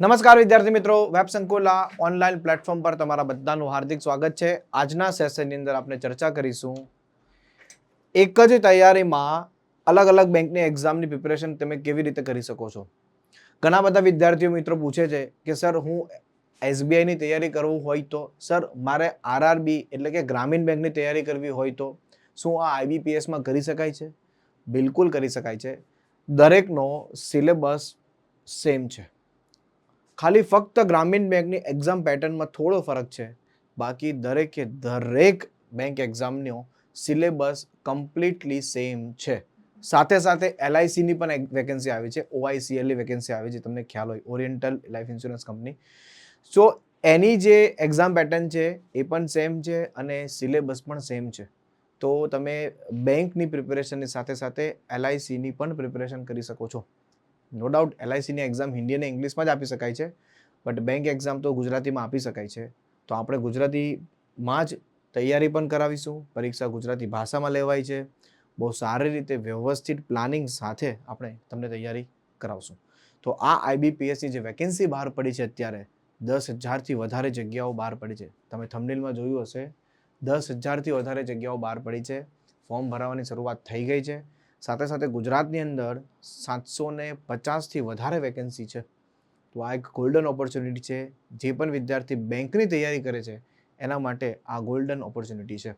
નમસ્કાર વિદ્યાર્થી મિત્રો, વેબ સંકુલા ઓનલાઈન પ્લેટફોર્મ પર તમારા બધાનું હાર્દિક સ્વાગત છે. આજના સેશનની અંદર આપણે ચર્ચા કરીશું એક જ તૈયારીમાં અલગ અલગ બેંકની એક્ઝામની પ્રિપેરેશન તમે કેવી રીતે કરી શકો છો? ઘણા બધા વિદ્યાર્થીઓ મિત્રો પૂછે છે કે, સર, હું એસબીઆઈની તૈયારી કરવું હોય તો? સર, મારે આરઆરબી એટલે કે ગ્રામીણ બેંકની તૈયારી કરવી હોય તો શું આ આઈબીપીએસમાં કરી શકાય છે? બિલકુલ કરી શકાય છે. દરેકનો સિલેબસ સેમ છે. ખાલી ફક્ત ગ્રામીણ બેંકની એક્ઝામ પેટર્નમાં થોડો ફરક છે. બાકી દરેકે દરેક બેંક એક્ઝામનો સિલેબસ કમ્પ્લીટલી સેમ છે. સાથે સાથે એલઆઈસીની પણ વેકેન્સી આવી છે. ઓઆઈસીએલની વેકેન્સી આવી છે. તમને ખ્યાલ હોય oriental life insurance company so એની જે એક્ઝામ પેટર્ન છે, એ પણ સેમ છે અને સિલેબસ પણ સેમ છે. તો તમે બેંકની પ્રિપેરેશનની સાથે સાથે એલઆઈસીની પણ પ્રિપેરેશન કરી શકો છો. નો ડાઉટ એલઆઈસીની એક્ઝામ હિન્દી અને ઇંગ્લિશમાં જ આપી શકાય છે. બટ બેંક એક્ઝામ તો ગુજરાતીમાં આપી શકાય છે. તો આપણે ગુજરાતીમાં જ તૈયારી પણ કરાવીશું. પરીક્ષા ગુજરાતી ભાષામાં લેવાય છે. બહુ સારી રીતે વ્યવસ્થિત પ્લાનિંગ સાથે આપણે તમને તૈયારી કરાવશું. તો આ આઈબીપીએસની જે વેકેન્સી બહાર પડી છે અત્યારે, દસ હજારથી વધારે જગ્યાઓ બહાર પડી છે. તમે થંબનેલમાં જોયું હશે, દસ હજારથી વધારે જગ્યાઓ બહાર પડી છે. ફોર્મ ભરાવાની શરૂઆત થઈ ગઈ છે. સાથે સાથે ગુજરાતની અંદર સાતસો ને પચાસથી વધારે વેકેન્સી છે. તો આ એક ગોલ્ડન ઓપોર્ચ્યુનિટી છે. જે પણ વિદ્યાર્થી બેંકની તૈયારી કરે છે, એના માટે આ ગોલ્ડન ઓપોર્ચ્યુનિટી છે.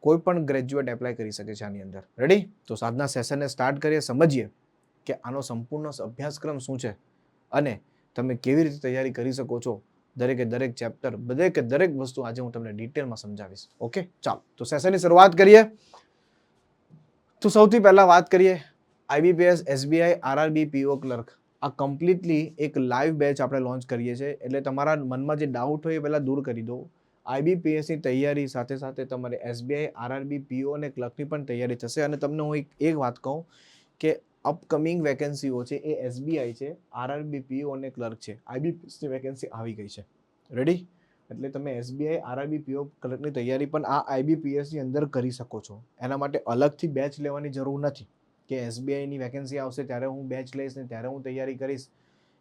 કોઈ પણ ગ્રેજ્યુએટ એપ્લાય કરી શકે છે આની અંદર. રેડી તો સાધના સેશનને સ્ટાર્ટ કરીએ. સમજીએ કે આનો સંપૂર્ણ અભ્યાસક્રમ શું છે અને તમે કેવી રીતે તૈયારી કરી શકો છો. દરેકે દરેક ચેપ્ટર દરેકે દરેક વસ્તુ આજે હું તમને ડિટેલમાં સમજાવીશ. ઓકે ચાલો. તો સેશનની શરૂઆત કરીએ. તો સૌથી પહેલાં વાત કરીએ IBPS, SBI, RRB, PO clerk. આ કમ્પ્લીટલી એક લાઈવ બેચ આપણે લોન્ચ કરીએ છીએ. એટલે તમારા મનમાં જે ડાઉટ હોય એ પહેલાં દૂર કરી દો. આઈબીપીએસની તૈયારી સાથે સાથે તમારે એસબીઆઈ, આરઆરબી, પીઓ અને ક્લર્કની પણ તૈયારી થશે. અને તમને હું એક એક વાત કહું કે અપકમિંગ વેકેન્સીઓ છે એ એસબીઆઈ છે, આરઆરબી, પીઓ અને ક્લર્ક છે. આઈબીપીએસની વેકેન્સી આવી ગઈ છે. રેડી એટલે તમે એસબીઆઈ આરઆરબી પીઓ ક્લર્કની તૈયારી પણ આ આઈબીપીએસની અંદર કરી શકો છો. એના માટે અલગથી બેચ લેવાની જરૂર નથી. કે એસબીઆઈની વેકેન્સી આવશે, ત્યારે હું બેચ લઈશ ને ત્યારે હું તૈયારી કરીશ.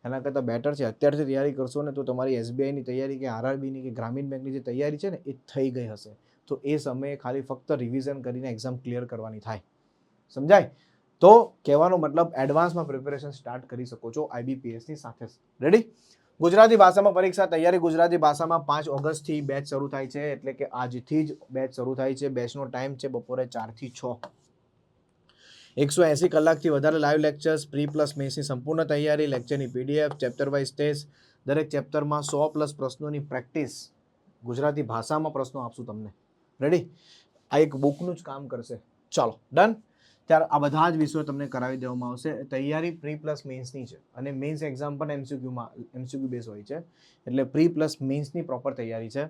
એના કરતાં બેટર છે. અત્યારથી તૈયારી કરશો ને તો તમારી એસબીઆઈની તૈયારી કે આરઆરબીની કે ગ્રામીણ બેંકની જે તૈયારી છે ને, એ થઈ ગઈ હશે. તો એ સમયે ખાલી ફક્ત રિવિઝન કરીને એક્ઝામ ક્લિયર કરવાની થાય. સમજાય? તો કહેવાનો મતલબ એડવાન્સમાં પ્રિપેરેશન સ્ટાર્ટ કરી શકો છો આઈબીપીએસની સાથે. રેડી ગુજરાતી ભાષામાં પરીક્ષા તૈયારી ગુજરાતી ભાષામાં પાંચ ઓગસ્ટથી બેચ શરૂ થાય છે, એટલે કે આજથી જ બેચ શરૂ થાય છે. બેચનો ટાઈમ છે બપોરે ચારથી છ. એકસો એંસી કલાકથી વધારે લાઈવ લેક્ચર્સ પ્રી પ્લસ મેસની સંપૂર્ણ તૈયારી લેક્ચરની પીડીએફ ચેપ્ટર વાઇઝ ટેસ્ટ દરેક ચેપ્ટરમાં સો પ્લસ પ્રશ્નોની પ્રેક્ટિસ ગુજરાતી ભાષામાં પ્રશ્નો આપશું તમને. રેડી આ એક બુકનું જ કામ કરશે. ચાલો ડન ત્યારે આ બધા જ વિષયો તમને કરાવી દેવામાં આવશે. તૈયારી પ્રી પ્લસ મેન્સની છે અને મેન્સ એક્ઝામ પણ એમસીક્યુમાં એમસીક્યુ બેઝ હોય છે. એટલે પ્રી પ્લસ મેન્સની પ્રોપર તૈયારી છે.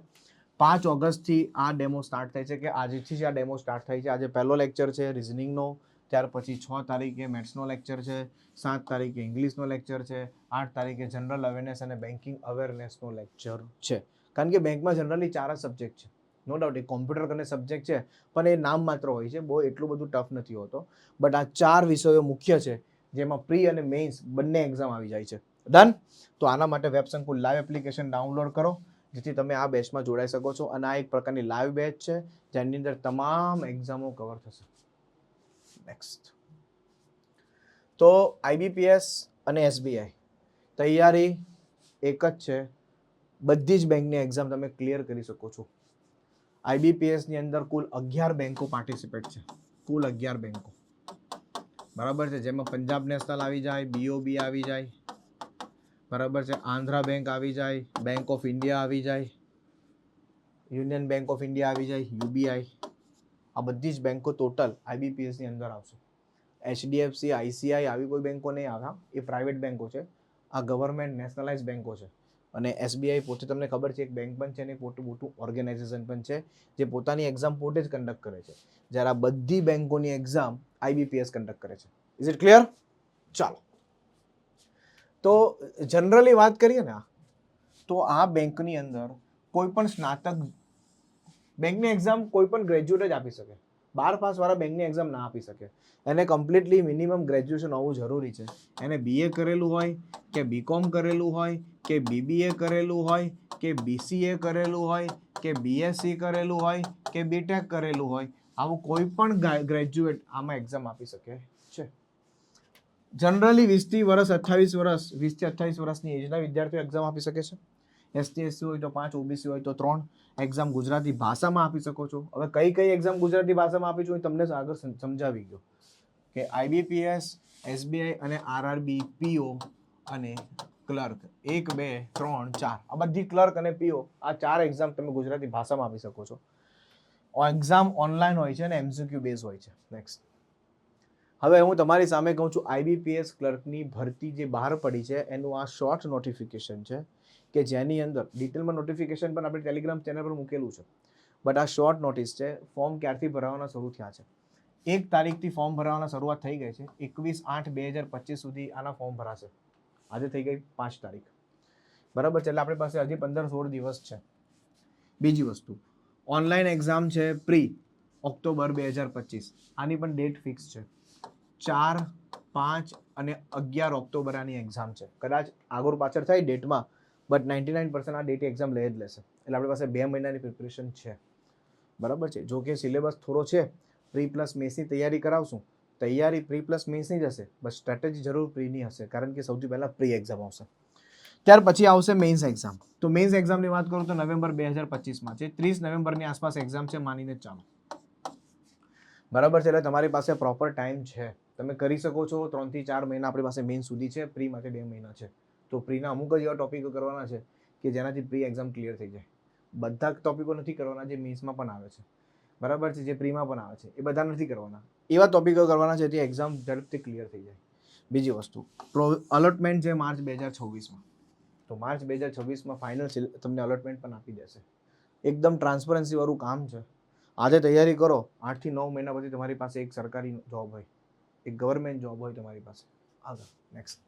પાંચ ઓગસ્ટથી આ ડેમો સ્ટાર્ટ થાય છે કે આજથી જ આ ડેમો સ્ટાર્ટ થાય છે. આજે પહેલો લેક્ચર છે રિઝનિંગનો ત્યાર પછી છ તારીખે મેથ્સનો લેક્ચર છે, સાત તારીખે ઇંગ્લિશનો લેક્ચર છે, આઠ તારીખે જનરલ અવેરનેસ અને બેન્કિંગ અવેરનેસનો લેક્ચર છે. કારણ કે બેંકમાં જનરલી ચાર જ સબ્જેક્ટ છે. નો ડાઉટ એ કોમ્પ્યુટર કને સબ્જેક્ટ છે, પણ એ નામ માત્ર હોય છે. બહુ એટલું બધું ટફ નથી હોતો. બટ આ ચાર વિષયો મુખ્ય છે, જેમાં પ્રી અને મેઇન્સ બંને એક્ઝામ આવી જાય છે. ડન તો આના માટે વેબ સંકુલ લાઈવ એપ્લિકેશન ડાઉનલોડ કરો, જેથી તમે આ બેચમાં જોડાઈ શકો છો. અને આ એક પ્રકારની લાઈવ બેચ છે, જેની અંદર તમામ એક્ઝામો કવર થશે. નેક્સ્ટ તો આઈબીપીએસ અને એસબીઆઈ તૈયારી એક જ છે. બધી જ બેંકની એક્ઝામ તમે ક્લિયર કરી શકો છો. આઈબીપીએસની અંદર કુલ અગિયાર બેંકો પાર્ટિસિપેટ છે. કુલ અગિયાર બેંકો. બરાબર છે? જેમાં પંજાબ નેશનલ આવી જાય બીઓબી આવી જાય. બરાબર છે? આંધ્રા બેંક આવી જાય બેંક ઓફ ઇન્ડિયા આવી જાય યુનિયન બેંક ઓફ ઇન્ડિયા આવી જાય યુબીઆઈ આ બધી જ બેંકો ટોટલ આઈબીપીએસની અંદર આવશે. એચડીએફસી આઈસીઆઈ આવી કોઈ બેંકો નહીં આવે એ પ્રાઇવેટ બેંકો છે. આ ગવર્મેન્ટ નેશનલાઇઝ બેંકો છે. અને એસબીઆઈ પોતે તમને ખબર છે, એક બેંક પણ છે અને પોતું, મોટું ઓર્ગેનાઇઝેશન પણ છે, જે પોતાની એક્ઝામ પોતે જ કન્ડક્ટ કરે છે. જ્યારે આ બધી બેંકોની એક્ઝામ આઈબીપીએસ કન્ડક્ટ કરે છે. ઇઝ ઇટ ક્લિયર ચાલો. તો જનરલી વાત કરીએ ને તો આ બેંકની અંદર કોઈ પણ સ્નાતક બેંકની એક્ઝામ કોઈ પણ ગ્રેજ્યુએટ જ આપી શકે. બાર પાસવાળા બેંકની એક્ઝામ ના આપી શકે. એને કમ્પ્લીટલી મિનિમમ ગ્રેજ્યુએશન હોવું જરૂરી છે. એને બીએ કરેલું હોય, કે બીકોમ કરેલું હોય, કે બીબીએ કરેલું હોય, કે બીસીએ કરેલું હોય, કે બીએસસી કરેલું હોય, કે બીટેક કરેલું હોય, આવું કોઈ પણ ગ્રેજ્યુએટ આમાં એક્ઝામ આપી શકે છે. જનરલી વીસથી વર્ષ, અઠ્ઠાવીસ વર્ષ વીસથી અઠ્ઠાવીસ વર્ષની એજના વિદ્યાર્થીઓ એક્ઝામ આપી શકે છે. એસટી એસસી હોય તો પાંચ ઓબીસી હોય તો ત્રણ એક્ઝામ ગુજરાતી ભાષામાં આપી શકો છો. હવે કઈ કઈ એક્ઝામ ગુજરાતી ભાષામાં આપી છું એ તમને આગળ સમજાવી ગયો. કે આઈબીપીએસ એસબીઆઈ અને આરઆરબી પીઓ અને ક્લર્ક એક, બે, ત્રણ, ચાર. આ બધી ક્લર્ક અને પીઓ આ ચાર એક્ઝામ તમે ગુજરાતી ભાષામાં આપી શકો છો. એક્ઝામ ઓનલાઈન હોય છે અને એમસીક્યુ બેઝ હોય છે. નેક્સ્ટ હવે હું તમારી સામે કહું છું આઈબીપીએસ ક્લર્કની ભરતી જે બહાર પડી છે, એનું આ શોર્ટ નોટિફિકેશન છે. કે જેની અંદર ડિટેલમાં નોટિફિકેશન પણ આપણે ટેલિગ્રામ ચેનલ પર મૂકેલું છે. બટ આ શોર્ટ નોટિસ છે ફોર્મ ક્યારથી ભરાવાના શરૂ થયા છે? એક તારીખથી ફોર્મ ભરાવાના શરૂઆત થઈ ગઈ છે, એકવીસ આઠ બે હજાર પચીસ સુધી આના ફોર્મ ભરાશે. આજે થઈ ગઈ પાંચ તારીખ. બરાબર છે, એટલે આપણી પાસે હજી પંદર સોળ દિવસ છે. બીજી વસ્તુ ઓનલાઈન એક્ઝામ છે પ્રી ઓક્ટોબર બે હજાર પચીસ. આની પણ ડેટ ફિક્સ છે. ચાર, પાંચ અને અગિયાર ઓક્ટોબર આની એક્ઝામ છે. કદાચ આગળ પાછળ થાય ડેટમાં બટ નાઇન્ટી નાઇન પર્સન્ટ આ ડેટી એક્ઝામ લઈ જ લેશે. એટલે આપણી પાસે બે મહિનાની પ્રિપરેશન છે. બરાબર છે? જો કે સિલેબસ થોડો છે. પ્રી પ્લસ મેસની તૈયારી કરાવશું. તૈયારી પ્રી પ્લસ મેન્સની જ હશે. બસ સ્ટ્રેટેજી જરૂર પ્રીની હશે. કારણ કે સૌથી પહેલાં પ્રી એક્ઝામ આવશે. ત્યાર પછી આવશે મેઇન્સ એક્ઝામ તો મેન્સ એક્ઝામની વાત કરું તો નવેમ્બર બે હજાર પચીસમાં છે. ત્રીસ નવેમ્બરની આસપાસ એક્ઝામ છે માનીને ચાલો. બરાબર છે? એટલે તમારી પાસે પ્રોપર ટાઈમ છે. તમે કરી શકો છો. ત્રણથી ચાર મહિના આપણી પાસે મેઇન સુધી છે. પ્રી માટે બે મહિના છે. તો પ્રીના અમુક જ એવા ટોપિકો કરવાના છે કે જેનાથી પ્રી એક્ઝામ ક્લિયર થઈ જાય. બધા ટોપિકો નથી કરવાના જે મેન્સમાં પણ આવે છે. બરાબર છે, જે પ્રીમાં પણ આવે છે, એ બધા નથી કરવાના. એવા ટોપિકો કરવાના છે જે એક્ઝામ ઝડપથી ક્લિયર થઈ જાય. બીજી વસ્તુ અલોટમેન્ટ છે માર્ચ બે હજાર છવ્વીસમાં. તો માર્ચ બે હજાર છવ્વીસમાં ફાઇનલ તમને અલોટમેન્ટ પણ આપી દેશે. એકદમ ટ્રાન્સપરન્સી વાળું કામ છે. આજે તૈયારી કરો આઠથી નવ મહિના પછી તમારી પાસે એક સરકારી જોબ હોય, એક ગવર્મેન્ટ જોબ હોય તમારી પાસે. આગળ નેક્સ્ટ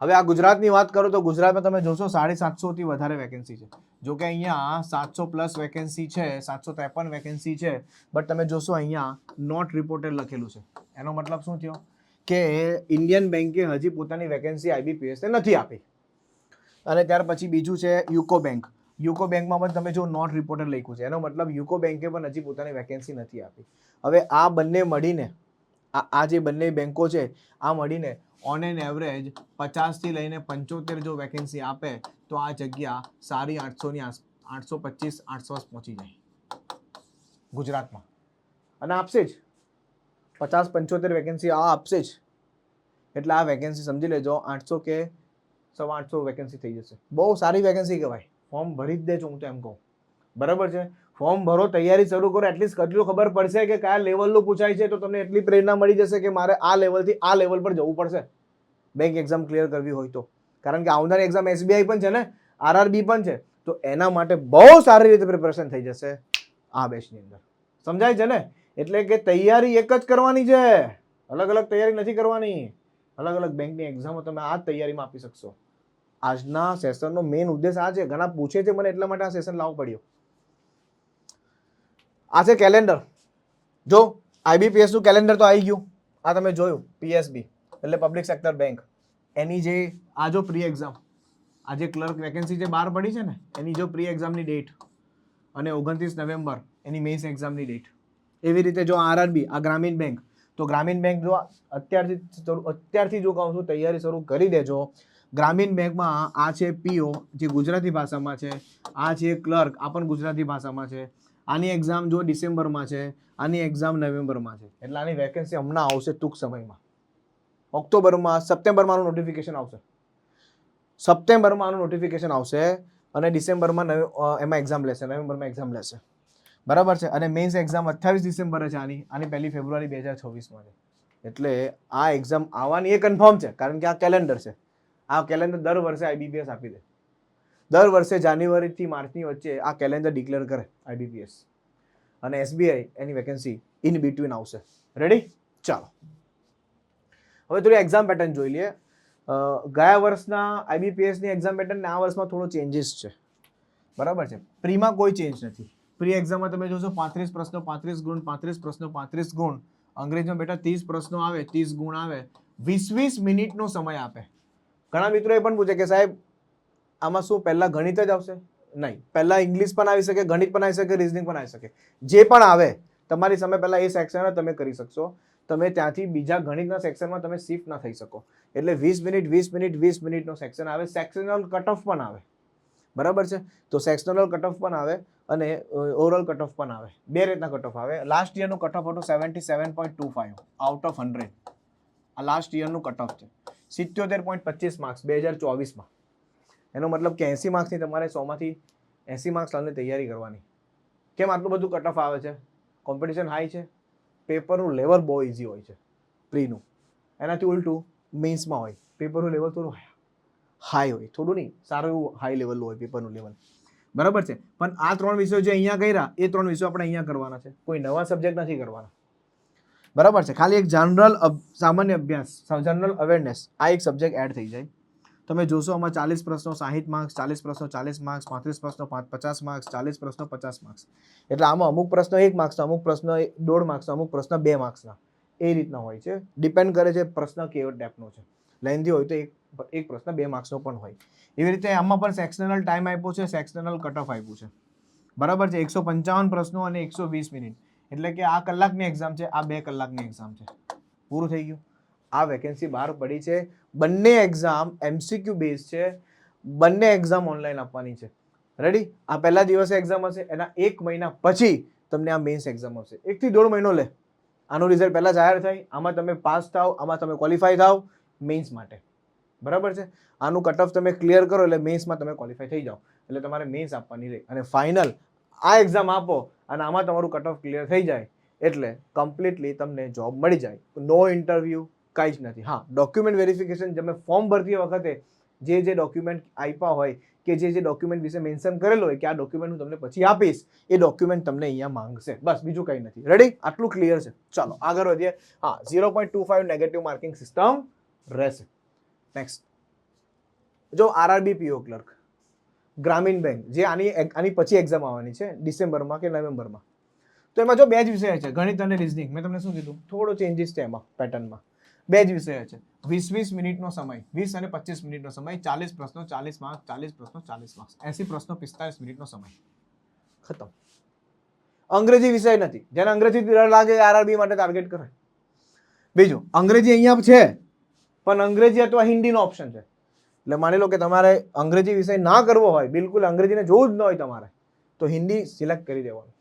હવે આ ગુજરાતની વાત કરો તો ગુજરાતમાં તમે જોશો સાડી સાતસોથી વધારે વેકેન્સી છે. જો કે અહીંયા સાતસો પ્લસ વેકેન્સી છે, સાતસો ત્રેપન વેકેન્સી છે બટ તમે જોશો અહીંયા નોટ રિપોર્ટેડ લખેલું છે. એનો મતલબ શું થયો? કે ઇન્ડિયન બેન્કે હજી પોતાની વેકેન્સી આઈબીપીએસ નથી આપી. અને ત્યાર પછી બીજું છે યુકો બેંક યુકો બેંકમાં પણ તમે જો નોટ રિપોર્ટેડ લખ્યું છે. એનો મતલબ યુકો બેંકે પણ હજી પોતાની વેકેન્સી નથી આપી. હવે આ બંને મળીને, આ જે બંને બેંકો છે, આ મળીને ઓન એન એવરેજ પચાસથી લઈને પંચોતેર જો વેકેન્સી આપે, તો આ જગ્યા સારી આઠસોની આસ, આઠસો પચીસ, આઠસો પહોંચી જાય. ગુજરાતમાં. અને આપશે જ. પચાસ, પંચોતેર વેકેન્સી આ આપશે જ. એટલે આ વેકેન્સી સમજી લેજો, આઠસો કે સવા આઠસો વેકેન્સી થઈ જશે. બહુ સારી વેકેન્સી કહેવાય. ફોર્મ ભરી જ દેજો હું તો એમ કહું. બરાબર છે? ફોર્મ ભરો, તૈયારી શરૂ કરો એટલીસ્ટ કેટલું ખબર પડશે કે કયા લેવલનું પૂછાય છે, તો તમને એટલી પ્રેરણા મળી જશે કે મારે આ લેવલથી આ લેવલ પર જવું પડશે. બેંક એક્ઝામ ક્લિયર કરવી હોય તો. કારણ કે આવનારી એક્ઝામ એસબીઆઈ પણ છે ને આરઆરબી પણ છે, તો એના માટે બહુ સારી રીતે પ્રિપરેશન થઈ જશે આ બેચની અંદર. સમજાય છે ને? એટલે કે તૈયારી એક જ કરવાની છે. અલગ અલગ તૈયારી નથી કરવાની. અલગ અલગ બેંકની એક્ઝામો તમે આ તૈયારીમાં આપી શકશો. આજના સેશનનો મેઇન ઉદ્દેશ આ છે. ઘણા પૂછે છે મને એટલા માટે આ સેશન લાવવો પડ્યું. આ છે કેલેન્ડર જો આઈબીપીએસનું કેલેન્ડર તો આવી ગયું. આ તમે જોયું પીએસબી એટલે પબ્લિક સેક્ટર બેંક એની જે આ જો પ્રી એક્ઝામ આ જે ક્લર્ક વેકેન્સી જે બહાર પડી છે ને, એની જો પ્રી એક્ઝામની ડેટ અને ઓગણત્રીસ નવેમ્બર, એની મેઇન્સ એક્ઝામની ડેટ એવી રીતે જો આરઆરબી આ ગ્રામીણ બેંક તો ગ્રામીણ બેંક જો અત્યારથી અત્યારથી જો કહું છું, તૈયારી શરૂ કરી દેજો. ગ્રામીણ બેંકમાં આ છે પીઓ જે ગુજરાતી ભાષામાં છે, આ છે ક્લર્ક આ પણ ગુજરાતી ભાષામાં છે. આની એક્ઝામ જો ડિસેમ્બરમાં છે, આની એક્ઝામ નવેમ્બરમાં છે, એટલે આની વેકેન્સી હમણાં આવશે ટૂંક સમયમાં. ઓક્ટોબરમાં, સપ્ટેમ્બરમાં આનું નોટિફિકેશન આવશે. સપ્ટેમ્બરમાં આનું નોટિફિકેશન આવશે અને ડિસેમ્બરમાં નવ એમાં એક્ઝામ લેશે, નવેમ્બરમાં એક્ઝામ લેશે. બરાબર છે? અને મેઇન્સ એક્ઝામ અઠ્ઠાવીસ ડિસેમ્બરે છે આની આની પહેલી ફેબ્રુઆરી બે હજાર છવ્વીસમાં છે. એટલે આ એક્ઝામ આવવાની એ કન્ફર્મ છે, કારણ કે આ કેલેન્ડર છે. આ કેલેન્ડર દર વર્ષે આઈબીબીએસ આપી દે. દર વર્ષે જાન્યુઆરીથી માર્ચની વચ્ચે આ કેલેન્ડર ડિક્લેર કરે આઈબીપીએસ અને એસબીઆઈ એની વેકેન્સી ઇન બિટવીન આવશે. રેડી ચાલો. હવે થોડી એક્ઝામ પેટર્ન જોઈ લઈએ. ગયા વર્ષના આઈબીપીએસની એક્ઝામ પેટર્ન આ વર્ષમાં થોડો ચેન્જીસ છે. બરાબર છે? પ્રીમાં કોઈ ચેન્જ નથી. પ્રી એક્ઝામમાં તમે જોશો પાંત્રીસ પ્રશ્નો પાંત્રીસ ગુણ, પાંત્રીસ પ્રશ્નો પાંત્રીસ ગુણ. અંગ્રેજીમાં બેટા ત્રીસ પ્રશ્નો આવે, ત્રીસ ગુણ આવે. વીસ વીસ મિનિટનો સમય આપે. ઘણા મિત્રો એ પણ પૂછે કે સાહેબ આમાં શું, પહેલાં ગણિત જ આવશે? નહીં. પહેલાં ઇંગ્લિશ પણ આવી શકે, ગણિત પણ આવી શકે રિઝનિંગ પણ આવી શકે. જે પણ આવે, તમારી સામે પહેલાં એ સેક્શન તમે કરી શકશો. તમે ત્યાંથી બીજા ગણિતના સેક્શનમાં તમે શિફ્ટ ના થઈ શકો. એટલે વીસ મિનિટ વીસ મિનિટ, વીસ મિનિટનો સેક્શન આવે. સેક્શનલ કટ ઓફ પણ આવે. બરાબર છે? તો સેક્શનલ કટ ઓફ પણ આવે અને ઓવરઓલ કટ ઓફ પણ આવે. બે રીતના કટ ઓફ આવે. લાસ્ટ યરનું કટ ઓફ હતું seventy seven point two five out of hundred આ લાસ્ટ યરનું કટ ઓફ છે. સિત્યોતેર પોઈન્ટ પચીસ માર્ક્સ બે હજાર ચોવીસમાં. એનો મતલબ કે એંસી માર્ક્સની તમારે સોમાંથી એંસી માર્ક્સ લાવવાની તૈયારી કરવાની. કેમ આટલું બધું કટ ઓફ આવે છે? કોમ્પિટિશન હાઈ છે. પેપરનું લેવલ બહુ ઇઝી હોય છે. પ્રીનું એનાથી ઉલટું મેન્સમાં હોય. પેપરનું લેવલ થોડું હાઈ હોય. થોડું નહીં, સારું એવું હાઈ લેવલનું હોય પેપરનું લેવલ બરાબર છે? પણ આ ત્રણ વિષયો જે અહીંયા કર્યા, એ ત્રણ વિષયો આપણે અહીંયા કરવાના છે. કોઈ નવા સબ્જેક્ટ નથી કરવાના. બરાબર છે? ખાલી એક જનરલ સામાન્ય અભ્યાસ જનરલ અવેરનેસ આ એક સબ્જેક્ટ એડ થઈ જાય. તમે જોશો આમાં ચાલીસ પ્રશ્નો, સાહીઠ માર્ક્સ ચાલીસ પ્રશ્નો, ચાલીસ માર્ક્સ પાંત્રીસ પ્રશ્નો પાંચ પચાસ માર્ક્સ ચાલીસ પ્રશ્નો, પચાસ માર્ક્સ એટલે આમાં અમુક પ્રશ્નો એક માર્ક્સના અમુક પ્રશ્નો દોઢ માર્ક્સના અમુક પ્રશ્ન બે માર્ક્સના એ રીતના હોય છે. ડિપેન્ડ કરે છે પ્રશ્ન કેવો ટાઈપનો છે. લેન્ધી હોય તો એક એક પ્રશ્ન બે માર્ક્સનો પણ હોય. એવી રીતે આમાં પણ સેક્શનલ ટાઈમ આપ્યો છે સેક્શનલ કટ ઓફ આપ્યું છે. બરાબર છે? એકસો પંચાવન પ્રશ્નો અને એકસો વીસ મિનિટ એટલે કે આ કલાકની એક્ઝામ છે, આ બે કલાકની એક્ઝામ છે. પૂરું થઈ ગયું. આ વેકેન્સી બહાર પડી છે. બંને એક્ઝામ એમસીક્યુ બેઝ છે. બંને એક્ઝામ ઓનલાઈન આપવાની છે. રેડી આ પહેલા દિવસે એક્ઝામ હશે, એના એક મહિના પછી તમને આ મેન્સ એક્ઝામ આવશે. એકથી દોઢ મહિનો લે. આનું રિઝલ્ટ પહેલાં જાહેર થાય, આમાં તમે પાસ થાવ આમાં તમે ક્વોલિફાય થાવ મેન્સ માટે. બરાબર છે? આનું કટ ઓફ તમે ક્લિયર કરો એટલે મેન્સમાં તમે ક્વોલિફાય થઈ જાઓ. એટલે તમારે મેન્સ આપવાની રહે. અને ફાઇનલ આ એક્ઝામ આપો અને આમાં તમારું કટ ઓફ ક્લિયર થઈ જાય એટલે કમ્પ્લીટલી તમને જોબ મળી જાય. નો ઇન્ટરવ્યૂ કાંઈ જ નથી. હા ડોક્યુમેન્ટ વેરિફિકેશન તમે ફોર્મ ભરતી વખતે જે જે ડોક્યુમેન્ટ આપ્યા હોય કે જે જે ડોક્યુમેન્ટ વિશે મેન્શન કરેલું હોય કે આ ડોક્યુમેન્ટ હું તમને પછી આપીશ, એ ડોક્યુમેન્ટ તમને અહીંયા માંગશે. બસ, બીજું કંઈ નથી. રેડી આટલું ક્લિયર છે. ચાલો, આગળ વધીએ. હા zero point two five negative marking system રહેશે. નેક્સ્ટ જો આરઆરબી પીઓ ક્લર્ક ગ્રામીણ બેંક, જે આની આની પછી એક્ઝામ આવવાની છે, ડિસેમ્બરમાં કે નવેમ્બરમાં. તો એમાં જો બે જ વિષય છે, ગણિત અને રિઝનિંગ મેં તમને શું કીધું? થોડો ચેન્જીસ છે એમાં પેટર્નમાં બે જ વિષય છે. વીસ વીસ મિનિટનો સમય, વીસ અને પચીસ મિનિટનો સમય, ચાલીસ પ્રશ્નો, ચાલીસ માર્ક્સ ચાલીસ પ્રશ્નો, ચાલીસ માર્ક્સ એસી પ્રશ્નો, પિસ્તાલીસ મિનિટનો સમય. ખતમ. અંગ્રેજી વિષય નથી. જેને અંગ્રેજી ડર લાગે આરઆરબી માટે ટાર્ગેટ કરે બીજું, અંગ્રેજી અહીંયા છે, પણ અંગ્રેજી અથવા હિન્દીનો ઓપ્શન છે. એટલે માની લો કે તમારે અંગ્રેજી વિષય ના કરવો હોય, બિલકુલ અંગ્રેજીને જોવું જ ન હોય તમારે, તો હિન્દી સિલેક્ટ કરી દેવાનું.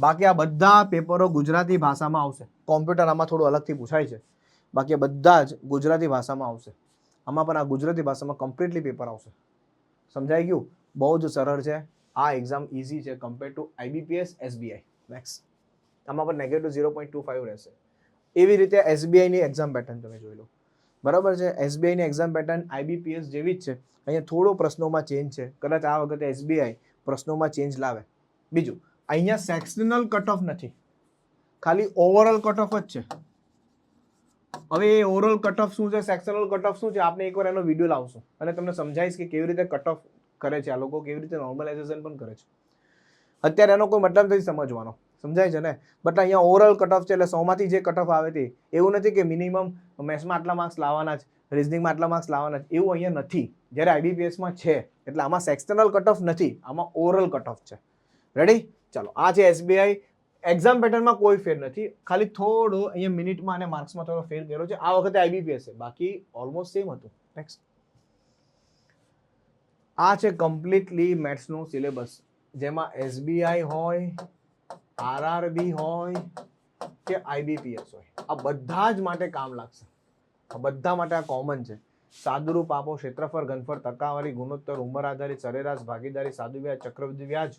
બાકી આ બધા પેપરો ગુજરાતી ભાષામાં આવશે. કોમ્પ્યુટર આમાં થોડું અલગથી પૂછાય છે. બાકી બધા જ ગુજરાતી ભાષામાં આવશે. આમાં પણ આ ગુજરાતી ભાષામાં કમ્પ્લીટલી પેપર આવશે. સમજાઈ ગયું? બહુ જ સરળ છે. આ એક્ઝામ ઇઝી છે કમ્પેર ટુ આઈબીપીએસ એસબીઆઈ મેક્સ આમાં પણ negative zero point two five રહેશે. એવી રીતે એસબીઆઈની એક્ઝામ પેટર્ન તમે જોઈ લો. બરાબર છે? એસબીઆઈની એક્ઝામ પેટર્ન આઈબીપીએસ જેવી જ છે. અહીંયા થોડો પ્રશ્નોમાં ચેન્જ છે. કદાચ આ વખતે એસબીઆઈ પ્રશ્નોમાં ચેન્જ લાવે. બીજું, અહીંયા સેક્શનલ કટ ઓફ નથી. ખાલી ઓવરઓલ કટ ઓફ જ છે. હવે ઓવરઓલ કટ ઓફ શું છે સેક્શનલ કટ ઓફ શું છે આપણે એકવાર એનો વીડિયો લાવશું. અને તમને સમજાવીશ કે કેવી રીતે કટ ઓફ કરે છે આ લોકો, કેવી રીતે નોર્મલાઇઝેશન પણ કરે છે. અત્યારે એનો કોઈ મતલબ નથી સમજવાનો. સમજાય છે ને? બટ અહીંયા ઓવરઓલ કટ ઓફ છે એટલે સોમાંથી જે કટ ઓફ આવે તે, એવું નથી કે મિનિમમ મેથ્સમાં આટલા માર્ક્સ લાવવાના જ રિઝનિંગમાં આટલા માર્ક્સ લાવવાના જ, એવું અહીંયા નથી. જ્યારે આઈબીપીએસમાં છે, એટલે આમાં સેક્શનલ કટ ઓફ નથી, આમાં ઓવરઓલ કટ ઓફ છે. રેડી ચાલો, આ છે એસબીઆઈ એક્ઝામ પેટર્નમાં કોઈ ફેર નથી. ખાલી થોડો અહીંયા મિનિટમાં અને માર્ક્સમાં થોડો ફેર કર્યો છે. આ વખતે આઈબીપીએસ છે. બાકી ઓલમોસ્ટ સેમ હતું. નેક્સ્ટ આ છે કમ્પ્લીટલી મેથ્સનું સિલેબસ જેમાં એસબીઆઈ હોય આરઆરબી હોય કે આઈબીપીએસ હોય. આ બધા જ માટે કામ લાગશે. આ બધા માટે આ કોમન છે. સાદુરૂપ આપો ક્ષેત્રફળ, ઘનફળ, ટકાવારી, ગુણોત્તર, ઉંમર આધારિત સરેરાશ, ભાગીદારી સાદુ વ્યાજ ચક્રવૃદ્ધિ વ્યાજ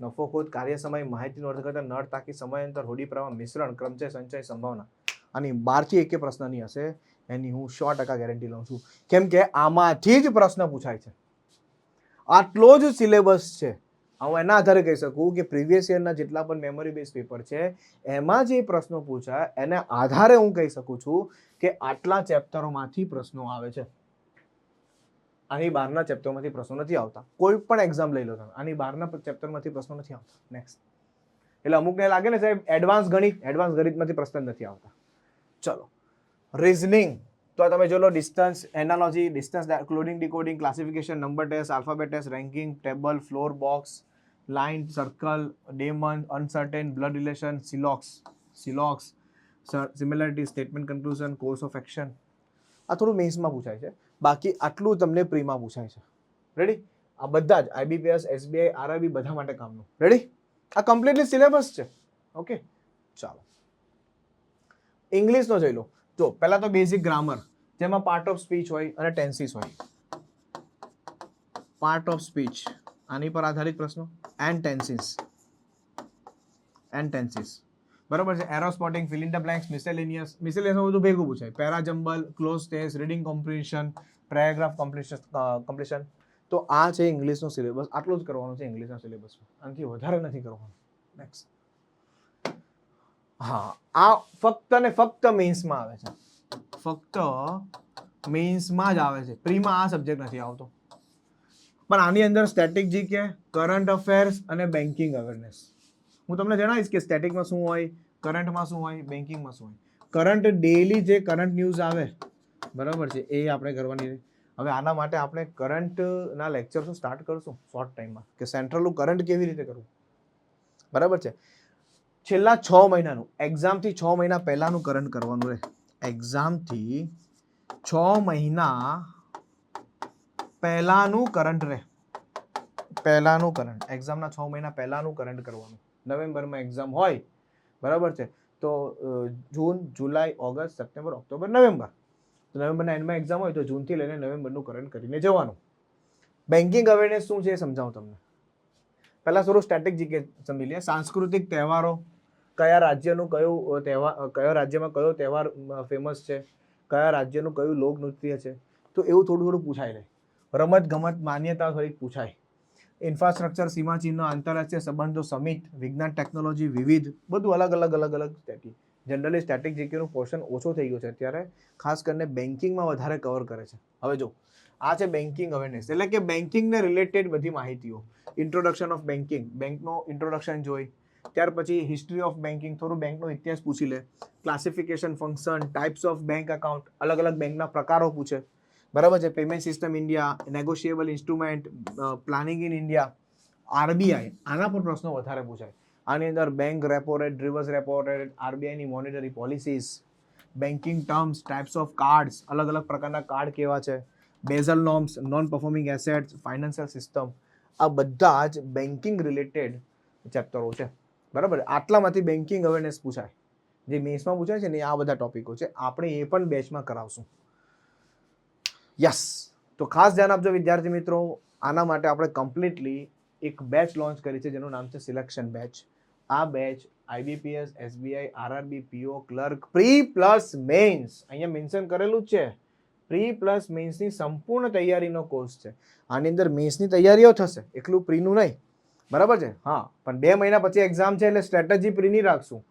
નફો ખોટ કાર્ય સમય માહિતીનું અર્થઘટન, નળ તાકી સમયાંતર હોડી પ્રવાહ, મિશ્રણ, ક્રમચય, સંચય, સંભાવના. આની બારથી એકે પ્રશ્નની હશે. એની હું સો ટકા ગેરંટી લઉં છું. કેમ કે આમાંથી જ પ્રશ્ન પૂછાય છે. આટલો જ સિલેબસ છે. હું એના આધારે કહી શકું કે પ્રીવિયસ યરના જેટલા પણ મેમરી બેઝ પેપર છે, એમાં જે પ્રશ્નો પૂછાય, એને આધારે હું કહી શકું છું કે આટલા ચેપ્ટરોમાંથી પ્રશ્નો આવે છે. આની બહારના ચેપ્ટરમાંથી પ્રશ્નો નથી આવતા. કોઈ પણ એક્ઝામ લઈ લો તમે. આની બહારના ચેપ્ટરમાંથી પ્રશ્નો નથી આવતા. નેક્સ્ટ એટલે અમુકને લાગે ને સાહેબ એડવાન્સ ગણિત એડવાન્સ ગણિતમાંથી પ્રશ્ન નથી આવતા. ચલો. રિઝનિંગ તો તમે જો લો distance analogy distance coding decoding classification number test alphabet test ranking table floor box line circle Damon uncertain blood relation Silox Silox similarity statement conclusion course of action આ થોડું મેન્સમાં પૂછાય છે. બાકી આટલું તમને પ્રીમાં પૂછાય છે. રેડી આ બધા જ આઈબીપીએસ એસબીઆઈ આરઆરબી બધા માટે કામનું. રેડી આ કમ્પ્લીટલી સિલેબસ છે. ઓકે ચાલો. ઇંગ્લિશનો જોઈ લો. જો, પહેલાં તો બેઝિક ગ્રામર જેમાં પાર્ટ ઓફ સ્પીચ હોય અને ટેન્સીસ હોય. પાર્ટ ઓફ સ્પીચ આની પર આધારિત પ્રશ્નો. એન્ડ ટેન્સીસ એન્ડ ટેન્સીસ બરાબર છે? Error spotting fill in the blanks miscellaneous miscellaneous બધું ભેગું પૂછાય. Para jumble cloze test reading comprehension paragraph completion completion તો આ છે ઇંગ્લિશનો સિલેબસ આટલું જ કરવાનું છે ઇંગ્લિશનો સિલેબસ આનાથી વધારે નથી કરવાનું. નેક્સ્ટ હા, આ ફક્ત ને ફક્ત મેન્સમાં આવે છે. ફક્ત મેન્સમાં જ આવે છે. પ્રીમાં આ સબ્જેક્ટ નથી આવતો. પણ આની અંદર સ્ટેટિક જીકે કરંટ અફેર્સ અને બેન્કિંગ અવેરનેસ હું તમને જણાવીશ કે સ્ટેટિકમાં શું હોય કરંટમાં શું હોય બેન્કિંગમાં શું હોય. કરંટ ડેલી જે કરંટ ન્યૂઝ આવે, બરાબર છે, એ આપણે કરવાની હવે આના માટે આપણે કરંટના લેક્ચર્સો સ્ટાર્ટ કરશું શોર્ટ ટાઈમમાં કે સેન્ટ્રલનું કરંટ કેવી રીતે કરવું? બરાબર છે? છેલ્લા છ મહિનાનું એક્ઝામથી છ મહિના પહેલાંનું કરંટ કરવાનું રહે. એક્ઝામથી છ મહિના પહેલાંનું કરંટ રહે. પહેલાંનું કરંટ એક્ઝામના છ મહિના પહેલાંનું કરંટ કરવાનું. નવેમ્બરમાં એક્ઝામ હોય, બરાબર છે? તો June, July, August, September, October, November. તો નવેમ્બરના એન્ડમાં એક્ઝામ હોય તો જૂનથી લઈને નવેમ્બરનું કરંટ કરીને જવાનું. બેન્કિંગ અવેરનેસ શું છે એ સમજાવું તમને. પહેલાં થોડું સ્ટેટિક જીકે સમજી લઈએ સાંસ્કૃતિક તહેવારો, કયા રાજ્યનું કયું તહેવાર કયા રાજ્યમાં કયો તહેવાર ફેમસ છે? કયા રાજ્યનું કયું લોકનૃત્ય છે? તો એવું થોડું થોડું પૂછાય રહે રમત ગમત માન્યતા થોડીક પૂછાય. ઇન્ફ્રાસ્ટ્રક્ચર, સીમાચિહ્ન, આંતરરાષ્ટ્રીય સંબંધો સમિટ વિજ્ઞાન, ટેકનોલોજી, વિવિધ, બધું અલગ અલગ અલગ અલગ સ્ટેટિક જનરલી સ્ટેટિક જીકેનું પોર્શન ઓછો થઈ ગયો છે અત્યારે. ખાસ કરીને બેન્કિંગમાં વધારે કવર કરે છે. હવે જો, આ છે બેન્કિંગ અવેરનેસ એટલે કે બેન્કિંગને રિલેટેડ બધી માહિતીઓ. ઇન્ટ્રોડક્શન ઓફ બેન્કિંગ બેંકનો ઇન્ટ્રોડક્શન જોઈ. ત્યાર પછી હિસ્ટ્રી ઓફ બેન્કિંગ થોડું બેંકનો ઇતિહાસ પૂછી લે. Classification function types of bank account અલગ અલગ બેંકના પ્રકારો પૂછે. બરાબર છે? Payment system India negotiable instrument planning in India RBI આના પર પ્રશ્નો વધારે પૂછાય. આની અંદર bank repo rate reverse repo rate આરબીઆઈની monetary policies banking terms types of cards અલગ અલગ પ્રકારના કાર્ડ કેવા છે? Basel norms non performing assets financial system આ બધા જ બેન્કિંગ રિલેટેડ ચેપ્ટરો છે. બરાબર? આટલામાંથી બેન્કિંગ અવેરનેસ પૂછાય. જે મેન્સમાં પૂછાય છે ને, આ બધા ટોપિકો છે. આપણે એ પણ બેચમાં કરાવશું. યસ તો ખાસ ધ્યાન આપજો વિદ્યાર્થી મિત્રો, આના માટે આપણે કમ્પ્લીટલી એક બેચ લોન્ચ કરી છે જેનું નામ છે સિલેક્શન બેચ આ batch IBPS SBI RRB PO clerk pre plus mains અહીંયા મેન્શન કરેલું જ છે. પ્રી પ્લસ મેન્સની સંપૂર્ણ તૈયારીનો કોર્સ છે. આની અંદર મેન્સની તૈયારીઓ થશે. એકલું પ્રીનું નહીં. બરાબર છે? હા. પણ બે મહિના પછી એક્ઝામ છે એટલે સ્ટ્રેટેજી પ્રીની રાખશું.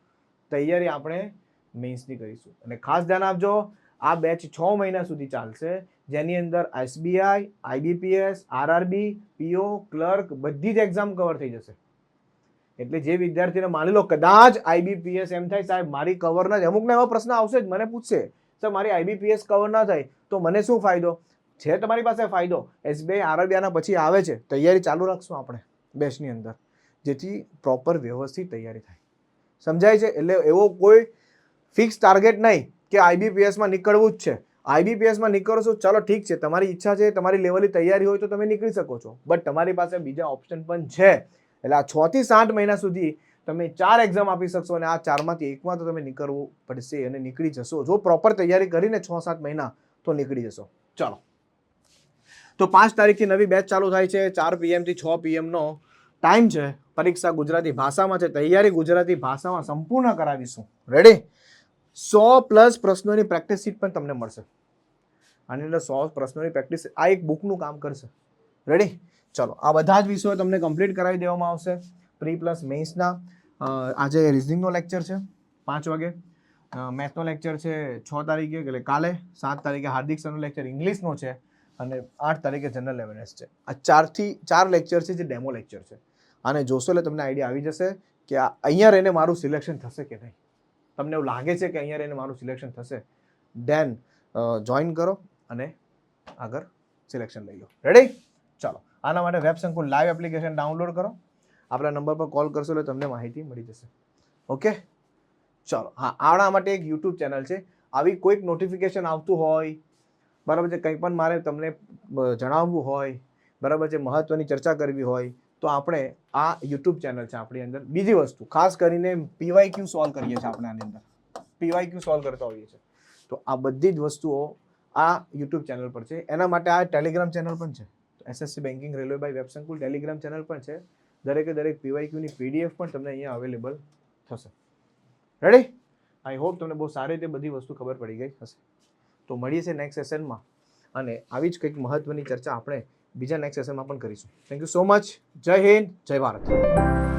તૈયારી આપણે મેન્સની કરીશું. અને ખાસ ધ્યાન આપજો, આ બેચ છ મહિના સુધી ચાલશે. જેની અંદર SBI IBPS RRB PO clerk બધી જ એક્ઝામ કવર થઈ જશે. એટલે જે વિદ્યાર્થીને માની લો કદાચ આઈબીપીએસ એમ થાય, સાહેબ, મારી કવર ના અમુકને એવો પ્રશ્ન આવશે જ, મને પૂછશે સર મારી આઈબીપીએસ કવર ના થાય, તો મને શું ફાયદો? છે તમારી પાસે ફાયદો. એસબીઆઈ આરબીઆઈના પછી આવે છે. તૈયારી ચાલુ રાખશું આપણે, બેચની અંદર, જેથી પ્રોપર વ્યવસ્થિત તૈયારી થાય. સમજાય છે? એટલે એવો કોઈ ફિક્સ ટાર્ગેટ નહીં કે આઈબીપીએસમાં નીકળવું જ છે. આઈબીપીએસમાં નીકળો છો, ચાલો ઠીક છે, તમારી ઈચ્છા છે, તમારી લેવલની તૈયારી હોય તો તમે નીકળી શકો છો. બટ તમારી પાસે બીજા ઓપ્શન પણ છે. એટલે આ છ થી સાત મહિના સુધી તમે ચાર એક્ઝામ આપી શકશો અને આ ચારમાંથી એકમાં તો તમે નીકળવું પડશે અને નીકળી જશો. જો પ્રોપર તૈયારી કરીને છ સાત મહિના તો નીકળી જશો. ચાલો. તો પાંચ તારીખથી નવી બેચ ચાલુ થાય છે, ચાર પીએમથી છ પીએમનો ટાઈમ છે. પરીક્ષા ગુજરાતી ભાષામાં છે, તૈયારી ગુજરાતી ભાષામાં સંપૂર્ણ કરાવીશું. રેડી સો પ્લસ પ્રશ્નોની પ્રેક્ટિસ શીટ પણ તમને મળશે. આની અંદર સો પ્રશ્નોની પ્રેક્ટિસ આ એક બુકનું કામ કરશે. રેડી ચલો, આ બધા જ વિષયો તમને કમ્પ્લીટ કરાવી દેવામાં આવશે. પ્રી પ્લસ મેન્સના આજે રિઝનિંગનો લેક્ચર છે, પાંચ વાગે. મેથ્સનો લેક્ચર છે, છ તારીખે, એટલે કાલે. સાત તારીખે હાર્દિક સરનો લેક્ચર ઇંગ્લિશનો છે અને આઠ તારીખે જનરલ અવેરનેસ છે. આ ચારથી, ચાર લેક્ચર છે જે ડેમો લેક્ચર છે. અને જોશો એટલે તમને આઈડિયા આવી જશે કે આ અહીંયા રહીને મારું સિલેક્શન થશે કે નહીં. તમને એવું લાગે છે કે અહીંયા રહીને મારું સિલેક્શન થશે? દેન જોઈન કરો. અને આગળ સિલેક્શન લઈ લો. રેડી ચાલો. આના માટે વેબ સંકુલ લાઈવ એપ્લિકેશન ડાઉનલોડ કરો. આપણા નંબર પર કોલ કરશો એટલે તમને માહિતી મળી જશે. ઓકે ચાલો. હા, આના માટે એક યુટ્યુબ ચેનલ છે. આવી કોઈક નોટિફિકેશન આવતું હોય, બરાબર છે, કંઈ પણ મારે તમને જણાવવું હોય, બરાબર છે મહત્ત્વની ચર્ચા કરવી હોય, તો આપણે આ યુટ્યુબ ચેનલ છે આપણી અંદર. બીજી વસ્તુ, ખાસ કરીને પીવાય ક્યુ સોલ્વ કરીએ છીએ આપણે આની અંદર. પીવાય ક્યુ સોલ્વ કરતા હોઈએ છીએ. તો આ બધી જ વસ્તુઓ આ યુટ્યુબ ચેનલ પર છે. એના માટે આ ટેલિગ્રામ ચેનલ પણ છે. SSC banking railway by Websankul Telegram channel પણ છે. દરેકે દરેક પીવાય ક્યુની પીડીએફ પણ તમને અહીંયા અવેલેબલ થશે. રેડી આઈ હોપ તમને બહુ સારી રીતે બધી વસ્તુ ખબર પડી ગઈ હશે. તો મળીએ છીએ નેક્સ્ટ સેશનમાં અને આવી જ કંઈક મહત્વની ચર્ચા આપણે બીજા નેક્સ્ટ સેશનમાં પણ કરીશું. થેન્ક યુ સો મચ જય હિન્દ, જય ભારત.